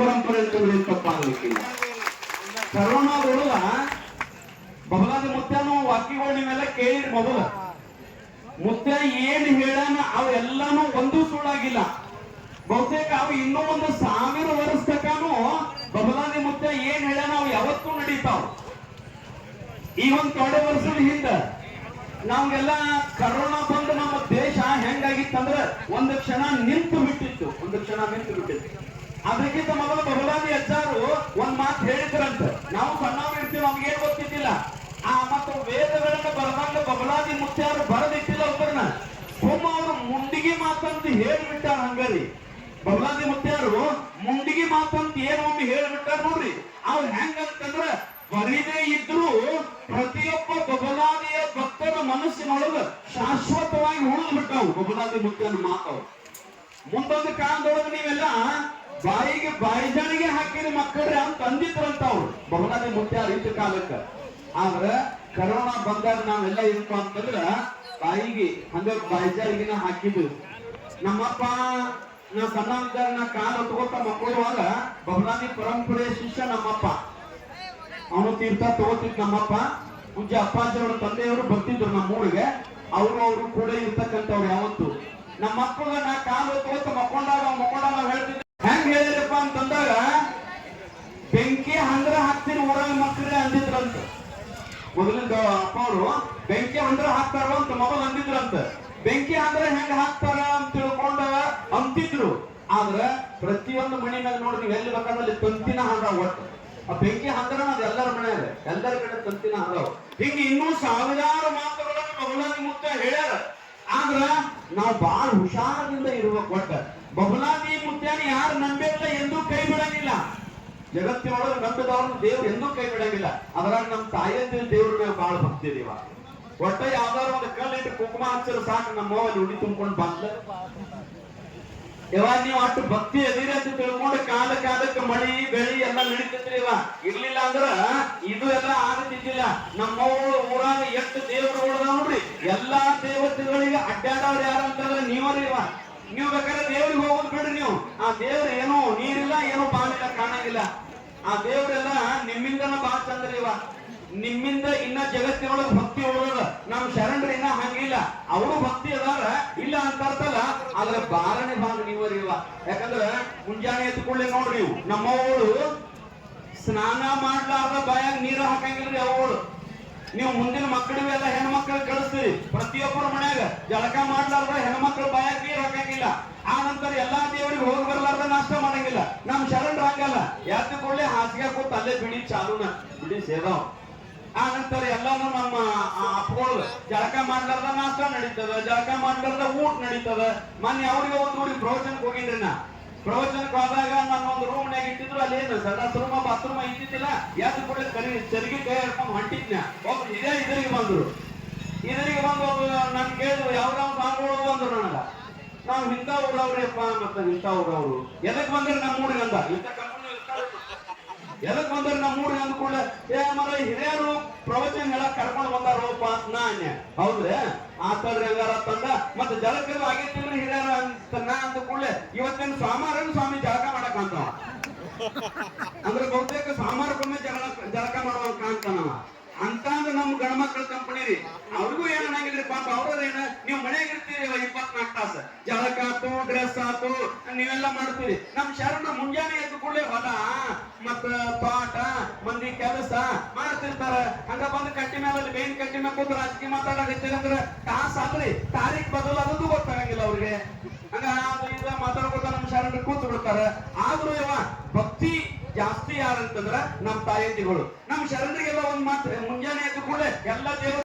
ಪರಂಪರೆ ಅಂತ ಹೇಳಿ ತಪ್ಪಾಗಲಿಕ್ಕಿಲ್ಲ ಕರೋನಾದೊಳಗ ಬಹಳಾದಿ ಮುತ್ಯನು ವಾಕ್ಯಗಳು ನೀವೆಲ್ಲ ಕೇಳಿರಿ ಮೊದಲು. ಮುತ್ಯ ಏನ್ ಹೇಳಾನ ಅವೆಲ್ಲಾನು ಒಂದು ಸುಳ್ಳಾಗಿಲ್ಲ. ಬಹುತೇಕ ಅವು ಇನ್ನೂ ಒಂದು ಸಾವಿರ ವರ್ಷ ತನಕನು ಬಬಲಾದಿ ಮುತ್ಯ ಏನ್ ಹೇಳಾನ ಅವು ಯಾವತ್ತೂ ನಡೀತಾವ. ಈ ಒಂದ್ ತೊಡೆ ವರ್ಷದ ಹಿಂದ, ನಮ್ಗೆಲ್ಲ ಕರೋನಾ ಬಂದು ನಮ್ಮ ದೇಶ ಹೆಂಗಾಗಿತ್ತಂದ್ರ, ಒಂದು ಕ್ಷಣ ನಿಂತು ಬಿಟ್ಟಿತ್ತು, ಒಂದು ಕ್ಷಣ ನಿಂತು ಬಿಟ್ಟಿತ್ತು. ಅದಕ್ಕಿಂತ ಮೊದಲು ಬಬಲಾದಿ ಅಜ್ಜಾರು ಒಂದ್ ಮಾತು ಹೇಳಿದ್ರಂತ. ನಾವು ಸಣ್ಣವ್ರು ಇರ್ತೀವಿ, ನಮ್ಗೆ ಏನ್ ಗೊತ್ತಿದ್ದಿಲ್ಲ. ಆ ಮತ್ತು ವೇದಗಳನ್ನ ಬರದಂಗ ಬಬಲಾದಿ ಮುತ್ಯಾರು ಬರದಿಟ್ಟಿಲ್ಲ ಒಬ್ಬರನ್ನ. ಸುಮ್ಮ ಅವರು ಮುಂಡಿಗೆ ಮಾತಂತ ಹೇಳ್ಬಿಟ್ಟಾರ ಹಂಗರಿ. ಬಬಲಾದಿ ಮುತ್ಯಾರು ಮುಂಡಿಗೆ ಮಾತಂತ ಏನು ಒಮ್ಮೆ ಹೇಳ್ಬಿಟ್ಟಾರ ನೋಡ್ರಿ. ಅವ್ರು ಹೆಂಗಂತಂದ್ರ, ಬರೀದೇ ಇದ್ರು ಪ್ರತಿಯೊಬ್ಬ ಬಬಲಾದಿಯ ಭಕ್ತರ ಮನಸ್ಸಿನೊಳಗ ಶಾಶ್ವತವಾಗಿ ಉಳಿದು ಬಿಟ್ಟಾವು ಬಬಲಾದಿ ಮುತ್ಯನ ಮಾತವು. ಮುಂದೊಂದು ಕಾಲದೊಳಗೆ ನೀವೆಲ್ಲ ಬಾಯಿಗೆ ಬಾಯಿಜಾನಿಗೆ ಹಾಕಿರಿ ಮಕ್ಕಳ್ರಿ ಅಂತ ಅಂದಿದ್ರಂತ ಅವ್ರು ಬಹುನಾಡಿ ಮುಟ್ಟ್ಯಾರ ಇದ್ದ ಕಾಲಕ್ಕೆ. ಆದ್ರ ಕರೋನಾ ಬಂದಾಗ ನಾವೆಲ್ಲ ಏನಪ್ಪ ಅಂತಂದ್ರ ಬಾಯಿಗೆ, ಹಂಗ ಬಾಯಿಜಾರಿಗೆನ ಹಾಕಿದ್ವಿ. ನಮ್ಮಪ್ಪ, ನಾ ಸಣ್ಣ ಕಾಲ ಹೊತ್ಕೋತ ಮಕ್ಕಳುವಾಗ ಬಹುನಾಡಿ ಪರಂಪರೆ ಶಿಷ್ಯ ನಮ್ಮಪ್ಪ. ಅವನು ತೀರ್ಥ ತಗೋತಿದ್ ನಮ್ಮಪ್ಪ. ಮುಂಚೆ ಅಪ್ಪಾಜಿಯವರು ತಂದೆಯವರು ಬರ್ತಿದ್ರು ನಮ್ಮ ಊರಿಗೆ ಅವರು ಅವರು ಕೂಡ ಇರ್ತಕ್ಕಂಥವ್ರು ಯಾವತ್ತು. ನಮ್ಮ ಮಕ್ಕಳ ನಾ ಕಾಲು ತೋತ ಮಕ್ಕೊಂಡಾಗ ಮಕ್ಕೊಂಡ ಮಕ್ಕೊಂಡಾಗ ಹೇಳ್ತಿದ್ದೆ ಹೆಂಗ್ ಹೇಳಿದ್ರಪ್ಪ ಅಂತಂದಾಗ, ಬೆಂಕಿ ಹಂದ್ರ ಹಾಕ್ತಿರಿ ಊರಾಗ ಮಕ್ಕಳೇ ಅಂದಿದ್ರಂತ. ಮೊದಲಿಂದ ಅಪ್ಪ ಅವರು ಬೆಂಕಿ ಹಂದ್ರ ಹಾಕ್ತಾರ ಅಂತ ಮೊದಲು ಅಂದಿದ್ರಂತ. ಬೆಂಕಿ ಹಂದ್ರ ಹೆಂಗ್ ಹಾಕ್ತಾರ ಅಂತ ತಿಳ್ಕೊಂಡ ಅಂತಿದ್ರು. ಆದ್ರ ಪ್ರತಿಯೊಂದು ಮನೆ ಮ್ಯಾಗ ನೋಡಿ ನೀವು ಎಲ್ಲಿ ಬೇಕಾದಲ್ಲಿ ತಂತಿನ ಹಂದ್ರ ಒಟ್ಟು. ಆ ಬೆಂಕಿ ಹಂದ್ರ ಅದು ಎಲ್ಲರ ಮನೆಯಾಗ, ಎಲ್ಲರ ಕಡೆ ತಂತಿನ ಹಂದ್ರ ಹಿಂಗ ಇನ್ನೂ ಸಾವಿರಾರು ಮಾತುಗಳನ್ನು ಬಬಲಾದಿ ಮುತ್ತ ಹೇಳ್ಯಾರ. ಆದ್ರ ನಾವು ಬಹಳ ಹುಷಾರದಿಂದ ಇರ್ಬೇಕು ಒಟ್ಟ. ಬಬಲಾದಿ ಯಾರು ನಂಬಿರಲ್ಲ ಎಂದೂ ಕೈ ಬಿಡಂಗಿಲ್ಲ. ಜಗತ್ತಿನೊಳಗೆ ನಂಬಿದವ್ರನ್ನ ದೇವರು ಎಂದೂ ಕೈ ಬಿಡಂಗಿಲ್ಲ. ಅದರಾಗ ನಮ್ಮ ತಾಯಿಯಂದಿನ ದೇವ್ರ ಮೇಲೆ ಬಹಳ ಭಕ್ತಿ ಇದೀವ ಒಟ್ಟ ಯಾವ್ದಾದ್ರು ಒಂದು ಕಲ್ಲಿಟ್ಟು ಕುಂಕುಮ ಹಚ್ಚಿದ್ರೆ ಸಾಕು, ನಮ್ಮ ಅಲ್ಲಿ ಉಡಿ ತುಂಬ್ಕೊಂಡು ಬಂದ ಇವಾಗ ನೀವು ಅಷ್ಟು ಭಕ್ತಿ ಎದಿರಿ ಅಂತ ತಿಳ್ಕೊಂಡು ಕಾಲ ಕಾಲಕ್ಕೆ ಮಳಿ, ಬೆಳಿ ಎಲ್ಲ ನಡೀತಿದ್ರಿ ಇವ ಇರ್ಲಿಲ್ಲ ಅಂದ್ರ ಇದು ಎಲ್ಲ ಆಗತಿದ್ದಿಲ್ಲ. ನಮ್ಮ ಊರಾಗ ಎಷ್ಟು ಅದಾವ್ ನೋಡ್ರಿ, ಎಲ್ಲಾ ದೇವತೆಗಳಿಗೆ ಅಡ್ಡಾಡವ್ರು ಯಾರು ಅಂತಂದ್ರೆ ನೀವರಿ ಇವ ನೀವು ಬೇಕಾದ್ರೆ ದೇವ್ರಿಗೆ ನೀವು, ಆ ದೇವ್ರ ಏನು ನೀರಿಲ್ಲ, ಏನು ಬಾವಿಲ್ಲ ಕಾಣಂಗಿಲ್ಲ. ಆ ದೇವ್ರೆಲ್ಲ ನಿಮ್ಮಿಂದನ ಬಾಳ ಚಂದ್ರ ಇವ ನಿಮ್ಮಿಂದ ಇನ್ನ ಜಗತ್ತಿನೊಳಗೆ ಭಕ್ತಿ ಉಳಿದ ನಮ್ ಶರಣರು ಇನ್ನ ಹಂಗಿಲ್ಲ. ಅವರು ಭಕ್ತಿ ಅದಾರ, ಇಲ್ಲ ಅಂತ ಅರ್ಥಲ್ಲ. ಆದ್ರೆ ಬಾರನೆ ಭಾಗ ನೀವರಿವ ಯಾಕಂದ್ರ ಮುಂಜಾನೆ ಎತ್ಕೊಳ್ಳಿ ನೋಡ್ರಿ ನಮ್ಮವಳು ಸ್ನಾನ ಮಾಡ್ಲಾರ್ದ ಬಾಯಾಗ ನೀರು ಹಾಕಂಗಿಲ್ರಿ ಅವಳು ನೀವು ಮುಂದಿನ ಮಕ್ಕಳಿಗೆ ಎಲ್ಲ ಕಳಿಸ್ತೀರಿ ಪ್ರತಿಯೊಬ್ಬರ ಮನ್ಯಾಗ ಜಳಕ ಮಾಡ್ಲಾರ್ದ ಹೆಣ್ಮಕ್ಳು ಬಾಯಾಗ ನೀರು ಹಾಕಂಗಿಲ್ಲ. ಆ ನಂತರ ಎಲ್ಲಾ ದೇವರಿಗೆ ಹೋಗಿ ಬರ್ಲಾರ್ದ ನಾಷ್ಟ ಮಾಡಂಗಿಲ್ಲ. ನಮ್ ಶರಣ್ ಹಂಗಲ್ಲ. ಯಾಕೆ ಕೊಡ್ಲಿ ಹಾಸಿಗೆ ಕೂತ್ ಅಲ್ಲೇ ಬಿಡಿ ಚಾಲೂನ ಬಿಡಿ ಸೇದಾವ್ ಆ ನಂತರ ಎಲ್ಲಾನು ನಮ್ಮ ಅಪ್ಪಗಳು ಜಳಕ ಮಾಡ್ಲಾರ್ದ ನಾಷ್ಟ ನಡೀತದ, ಜಳಕ ಮಾಡ್ಲಾರ್ದ ಊಟ ನಡೀತದ. ಮೊನ್ನೆ ಅವ್ರಿಗೆ ಒಂದು ಊರಿಗೆ ಪ್ರವಚನಕ್ಕೆ ಹೋಗಿನ್ರಿ ನಾ. ಪ್ರವಚನಕ್ಕೆ ಹೋದಾಗ ನನ್ನ ಒಂದು ರೂಮ್ನಾಗ ಇಟ್ಟಿದ್ರು ಅಲ್ಲಿ ಏನು ಸಂಡಾಸ್ ರೂಮ ಬಾತ್ರೂಮ್ ಇದ್ದಿದ್ದಿಲ್ಲ ಯಾವ್ದು ಕೂಡ ಕರಿ ಚರಿಗೆ ಕೈ ಹಿಡ್ಕೊಂಡು ಹೊಂಟಿದ್ನ. ಒಬ್ರು ಇದೇ ಇದರಿಗೆ ಬಂದ್ರು. ಇದರಿಗೆ ಬಂದು ನಾನು ಕೇಳಿದ್ರು ಯಾವ ಮಾಡ್ಬೋದು ಅಂದ್ರು ನನಗ? ನಾವು ಇಂಥ ಊರವ್ರಿಯಪ್ಪ ಮತ್ತೆ ಇಂಥ ಊರವ್ರು. ಎದಕ್ ಬಂದ್ರೆ ನಮ್ಮ ಊರಿಗೆ ಅಂದ ಎದಕ್ ಬಂದ್ರೆ ನಮ್ಮ ಊರಿಗೆ? ಅಂದ ಕೂಡ ಏ ಮರ ಹಿರಿಯರು ಪ್ರವಚನ ಹೇಳಕ್ ಕರ್ಕೊಂಡು ಬಂದಾರೋಪ ಅಂತ ನಾ ಅನ್ಯ, ಹೌದ್ರಿ? ಆತಲ್ರಿ ಹಂಗಾರ ತಂದ, ಮತ್ತೆ ಜಲಕ್ಕೆಲ್ಲ ಆಗಿತ್ತು ಹಿರಿಯರು ಅಂತ ನಾ ಅಂದ ಕೂಡಲೇ, ಇವತ್ತೇನು ಸ್ವಾಮಾರನ್ ಸ್ವಾಮಿ ಜಳಕ ಮಾಡಕ್ ಅಂತ ಅಂದ್ರೆ ಬಹುತೇಕ ಸಾಮಾರಕ್ಕೊಮ್ಮೆ ಜಗಳ ಜಳಕ ಮಾಡುವಂತ ಕಾಣ್ತಾನ ಅಂದ್ರೆ ನಮ್ ಮಕ್ಕಳ ಕಂಪನಿ ರೀ ಅವ್ರಿಗೂ ಏನಾಗಿಲ್ರಿ ಪಾಪ ಅವ್ರ ಏನ? ನೀವು ಮನೆಯಾಗ ಇರ್ತೀರಿ ಇಪ್ಪತ್ನಾಲ್ಕು ತಾಸ. ಜಳಕ ಆತು ಡ್ರೆಸ್ ಆತು ನೀವೆಲ್ಲ ಮಾಡ್ತೀರಿ. ನಮ್ ಶರಣ ಮುಂಜಾನೆ ಎದ್ದು ಕೂಡಲೇ ಹೊಲ, ಮತ್ತ ಪಾಠ ಮಂದಿ ಕೆಲಸ ಮಾಡ್ತಿರ್ತಾರ. ಹಂಗ ಬಂದು ಕಟ್ಟಿ ಮೇಲೆ ಬೇನ್ ಕಟ್ಟಿ ಮೇಲೆ ಕೂತು ರಾಜಕೀಯ ಮಾತಾಡಕತ್ತೀರಿ ಅಂದ್ರ ತಾಸ ಆದ್ರಿ. ತಾರೀಖ್ ಅದು ಗೊತ್ತಾಗಂಗಿಲ್ಲ ಅವ್ರಿಗೆ. ಹಂಗ ಮಾತಾಡ್ಕೊತ ನಮ್ ಶರಣ ಕೂತು ಬಿಡ್ತಾರ ಆದ್ರೂ ಇವ ಭಕ್ತಿ ಜಾಸ್ತಿ ಯಾರಂತಂದ್ರ ನಮ್ ತಾಯಂದಿಗಳು ನಮ್ ಶರಣರಿಗೆಲ್ಲ ಒಂದ್ ಮಾತು ಮುಂಜಾನೆ ಎದ್ದು ಕೂಡ ಎಲ್ಲ ದೇವರು